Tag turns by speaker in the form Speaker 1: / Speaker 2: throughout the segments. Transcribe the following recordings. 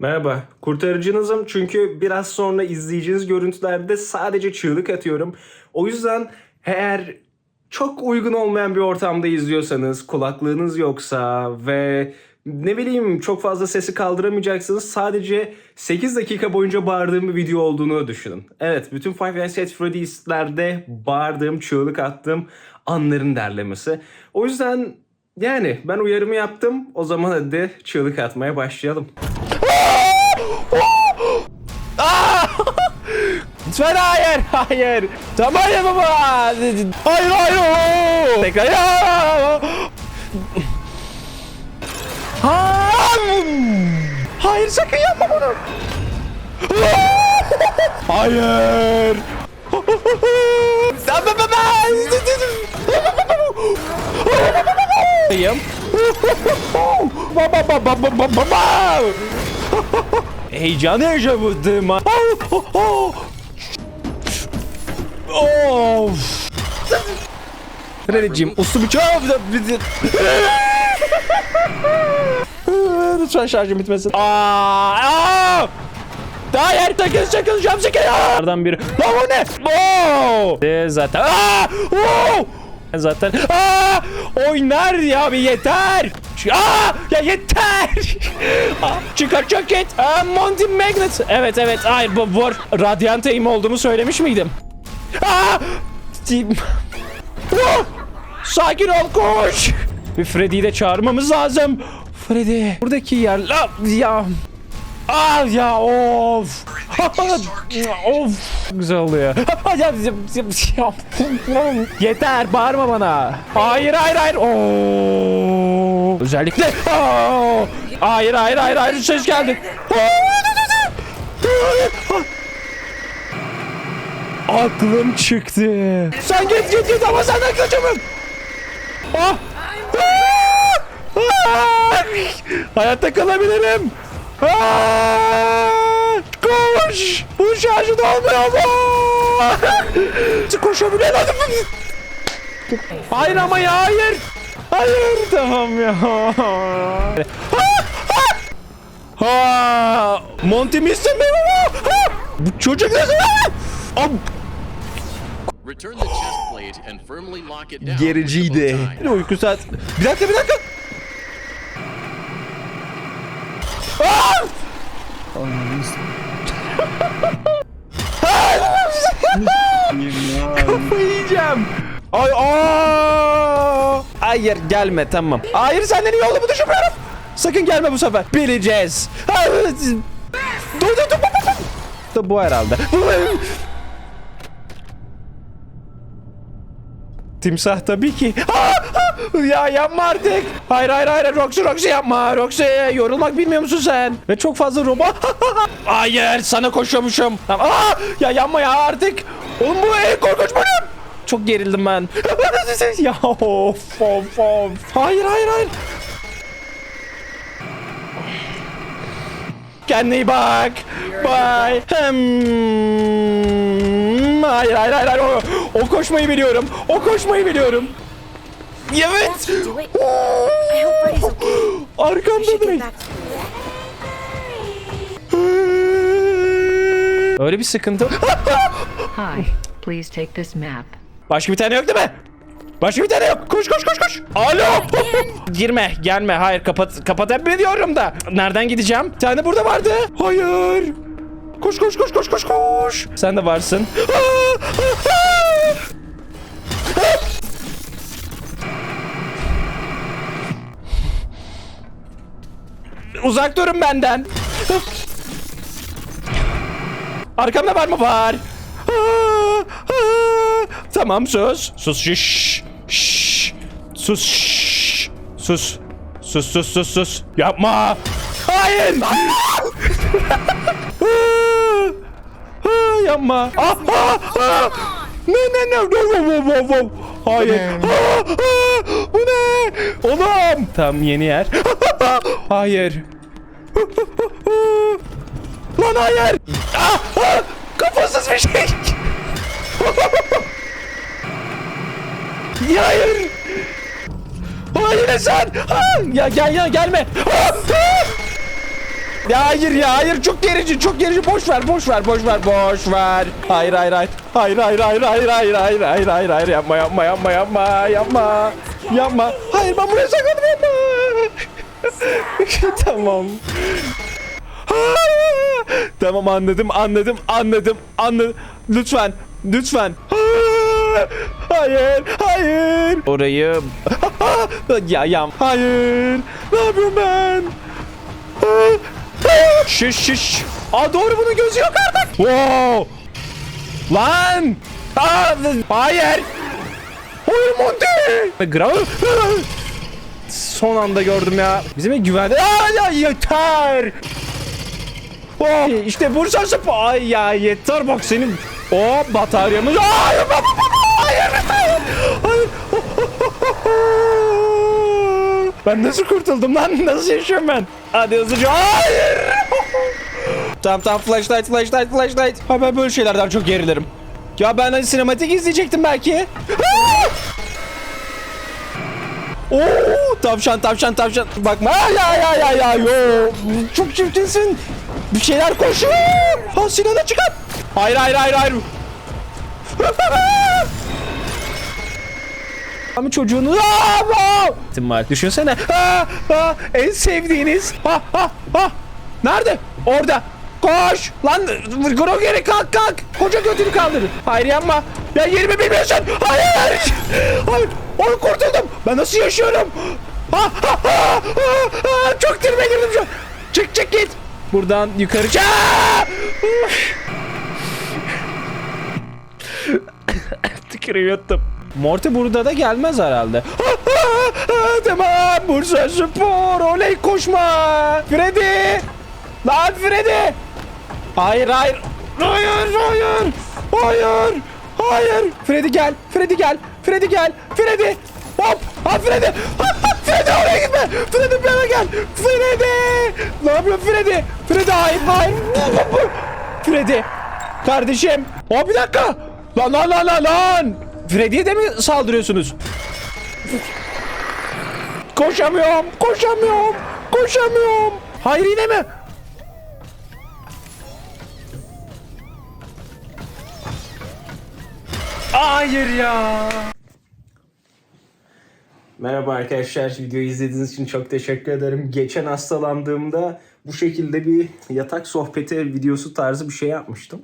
Speaker 1: Merhaba, kurtarıcınızım çünkü biraz sonra izleyeceğiniz görüntülerde sadece çığlık atıyorum. O yüzden eğer çok uygun olmayan bir ortamda izliyorsanız, kulaklığınız yoksa ve ne bileyim çok fazla sesi kaldıramayacaksınız sadece 8 dakika boyunca bağırdığım bir video olduğunu düşünün. Evet, bütün Five Nights at Freddy's'lerde bağırdığım, çığlık attığım anların derlemesi. O yüzden yani ben uyarımı yaptım. O zaman hadi çığlık atmaya başlayalım.
Speaker 2: Lütfen hayır hayır. Tamam ya baba. Hayır hayır. Tekrar ya. Ha! Hayır sakın yapma bunu. Hayır. Tamam baba. Baba baba baba baba. Heyecan yaşamadım. Of. Freddy'cim uslu bizi... Lütfen şarjım bitmesin. Aa, aa! Hayır takız çakız jumpscare. Nereden biri. Lan o ne? Oo! Zaten. Aa! Oo! Zaten. Aa! Oynar ya bir yeter. Aa! Ya yeter. Aa, Çıkar ceket. Aa, Monty Magnet. Evet evet. Hayır bu bu Radiant aim olduğumu söylemiş miydim? Aa! Sakin ol koş. Bir Freddy'yi de çağırmamız lazım. Freddy. Buradaki yer. Ya. Ah ya of. of. Güzel oluyor. Yeter bağırma bana. Hayır hayır hayır. Oo. Özellikle. Oo. Hayır hayır hayır hayır ses geldi. Aklım çıktı. Sen git git git ama senden kaçamam. Ah. Ah! Hayatta kalabilirim. Ah! Koş. Bu şarjı da olmuyor mu? Koşabiliyor? Hayır ama ya hayır. Hayır tamam ya. Ha, Monty benim? Ha! Bu çocuk ne zaman? Am-
Speaker 3: Return the chest plate and firmly lock it down.
Speaker 2: Gericiydi.
Speaker 3: tie.
Speaker 2: Uyku saat. Bir dakika bir dakika. Aa! Kafayı yiyeceğim. Ay aa! Hayır gelme tamam. Hayır senden iyi olduğumu düşünmüyorum. Sakın gelme bu sefer. Bileceğiz. Dur dur dur. Da bu herhalde. Timsah tabii ki. Ya yapma artık. Hayır hayır hayır Roxy Roxy yapma. Roxy yorulmak bilmiyor musun sen? Ve çok fazla robot. hayır sana koşuyormuşum. Ya yapma ya artık. Oğlum bu en korkunç bölüm. Çok gerildim ben. ya of of of. Hayır hayır hayır. Kendine iyi bak. Bye. Hmm. Hayır hayır hayır. hayır. O, o koşmayı biliyorum. O koşmayı biliyorum. Evet. Arkamda direkt. Öyle bir sıkıntı.
Speaker 4: Hi, please take this map.
Speaker 2: Başka bir tane yok değil mi? Başka bir tane yok. Koş koş koş koş. Alo. Girme, gelme. Hayır, kapat kapat hep diyorum da. Nereden gideceğim? Bir tane burada vardı. Hayır. Koş koş koş koş koş koş. Sen de varsın. Uzak durun benden. Arkamda var mı? Var. Aa. Tamam sus. Sus şiş. Şşş. Sus şşş. Sus. Sus sus sus sus. Yapma. Hayır. Yapma. Ah, ah, ah. Ne ne ne? Wow, wow, wow, wow. Hayır. Aa, aa, bu ne? Oğlum. Tamam yeni yer. Hayır. Lan hayır. Ah, ah, kafasız bir şey. Hayır. Hayır sen. Ah, ya gel ya gelme. Ya hayır ya hayır çok gerici çok gerici boş ver boş ver boş ver boş ver. Hayır hayır hayır. Hayır hayır hayır hayır hayır hayır hayır hayır hayır yapma yapma yapma yapma yapma. Yapma. Hayır ben buraya saklandım yapma. tamam. tamam anladım anladım anladım anladım. Lütfen lütfen. Hayır hayır. Orayı ya ya hayır. Ne yapıyorum ben? Şiş şiş. Aa doğru bunun gözü yok artık. Wow. Lan. Aa, hayır. Hayır Monty. Grav. Son anda gördüm ya. Bizim güvende. Aa ya yeter. Oh, işte Bursa Spor. Ay ya yeter bak senin. O bataryamız. Hayır. Ben nasıl kurtuldum lan? Nasıl yaşıyorum ben? Hadi hızlıca. Hayır. tamam tamam flashlight flashlight flashlight. Ha ben böyle şeylerden çok gerilirim. Ya ben hani sinematik izleyecektim belki. Oo, tavşan tavşan tavşan. Bakma ya ya ya ya yo. Çok çirkinsin. Bir şeyler koşuyor. Ha Sinan'a çıkar. Hayır hayır hayır hayır. Ama çocuğunu ihtimal. Düşünsene. En sevdiğiniz. Nerede? Orada. Koş. Lan Gro kalk kalk. Koca götünü kaldır. Hayır yapma. Ya yerimi bilmiyorsun. Hayır. Hayır. Onu kurtuldum. Ben nasıl yaşıyorum? Ha, ha, ha, ha, ha. Çok dirime girdim şu an. Çık çık git. Buradan yukarı. çık. Aa! Morty burada da gelmez herhalde. tamam Bursa Spor oley koşma. Freddy. Lan Freddy. Hayır hayır. Hayır hayır. Hayır. Hayır. Freddy gel. Freddy gel. Freddy gel. Freddy. Hop. Ha Freddy. Freddy oraya gitme. Freddy bir yana gel. Freddy. Ne yapıyorsun Freddy? Freddy hayır hayır. Freddy. Kardeşim. O bir dakika. Lan lan lan lan lan. Freddy'ye de mi saldırıyorsunuz? Koşamıyorum. Koşamıyorum. Koşamıyorum. Hayır yine mi? Hayır ya.
Speaker 1: Merhaba arkadaşlar. Videoyu izlediğiniz için çok teşekkür ederim. Geçen hastalandığımda bu şekilde bir yatak sohbeti videosu tarzı bir şey yapmıştım.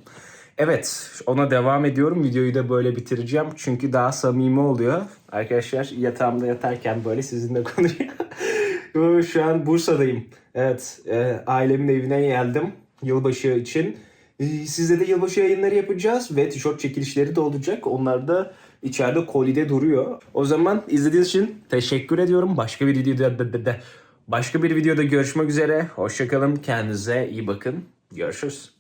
Speaker 1: Evet, ona devam ediyorum. Videoyu da böyle bitireceğim. Çünkü daha samimi oluyor. Arkadaşlar yatağımda yatarken böyle sizinle konuşuyor. Şu an Bursa'dayım. Evet, e, ailemin evine geldim. Yılbaşı için. E, Sizde de yılbaşı yayınları yapacağız ve tişört çekilişleri de olacak. Onlar da içeride kolide duruyor. O zaman izlediğiniz için teşekkür ediyorum. Başka bir videoda başka bir videoda görüşmek üzere. Hoşçakalın. Kendinize iyi bakın. Görüşürüz.